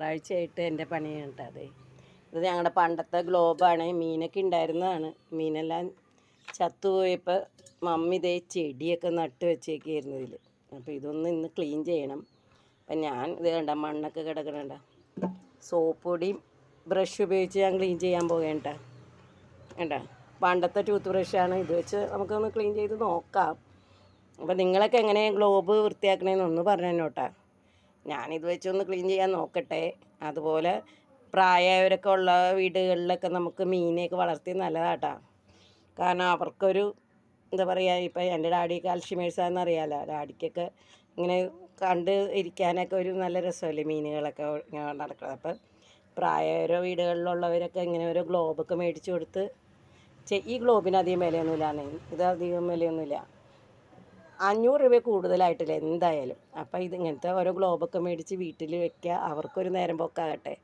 ഞായറാഴ്ചയായിട്ട് എന്റെ പണിയാണ് കേട്ടോ അതെ. ഇത് ഞങ്ങളുടെ പണ്ടത്തെ ഗ്ലോബാണ്. മീനൊക്കെ ഉണ്ടായിരുന്നതാണ്. മീനെല്ലാം ചത്തുപോയപ്പോൾ മമ്മി ഇതേ ചെടിയൊക്കെ നട്ട് വെച്ചേക്കായിരുന്നു ഇതിൽ അപ്പോൾ ഇതൊന്ന് ഇന്ന് ക്ലീൻ ചെയ്യണം. അപ്പം ഞാൻ ഇത് കണ്ട മണ്ണൊക്കെ കിടക്കണണ്ട സോപ്പ് പൊടിയും ബ്രഷ് ഉപയോഗിച്ച് ഞാൻ ക്ലീൻ ചെയ്യാൻ പോകേണ്ട വേണ്ട പണ്ടത്തെ ടൂത്ത് ബ്രഷാണ് ഇത് വെച്ച് നമുക്കൊന്ന് ക്ലീൻ ചെയ്ത് നോക്കാം. അപ്പം നിങ്ങളൊക്കെ എങ്ങനെ ഗ്ലോബ് വൃത്തിയാക്കണേന്ന് ഒന്ന് പറഞ്ഞു തന്നോട്ടാ. ഞാനിത് വെച്ചൊന്ന് ക്ലീൻ ചെയ്യാൻ നോക്കട്ടെ. അതുപോലെ പ്രായമായവരൊക്കെ ഉള്ള വീടുകളിലൊക്കെ നമുക്ക് മീനെയൊക്കെ വളർത്തി നല്ലതാട്ടാ. കാരണം അവർക്കൊരു എന്താ പറയുക ഇപ്പം എന്റെ ഡാഡി അൽഷിമേഴ്സാന്ന് അറിയാലോ ഡാഡിക്കൊക്കെ ഇങ്ങനെ കണ്ട് ഇരിക്കാനൊക്കെ ഒരു നല്ല രസമല്ലേ മീനുകളൊക്കെ ഇങ്ങനെ നടക്കുന്നത്. അപ്പം പ്രായമായവരോ വീടുകളിലുള്ളവരൊക്കെ ഇങ്ങനെ ഓരോ ഗ്ലോബൊക്കെ മേടിച്ചു കൊടുത്ത് ഈ ഗ്ലോബിന് അധികം വിലയൊന്നുമില്ല ഇത് അധികം വിലയൊന്നുമില്ല. അഞ്ഞൂറ് രൂപ കൂടുതലായിട്ടില്ല എന്തായാലും. അപ്പോൾ ഇങ്ങനത്തെ ഓരോ ഗ്ലോബൊക്കെ മേടിച്ച് വീട്ടിൽ വെക്കുക അവർക്കൊരു നേരം പോക്കാകട്ടെ.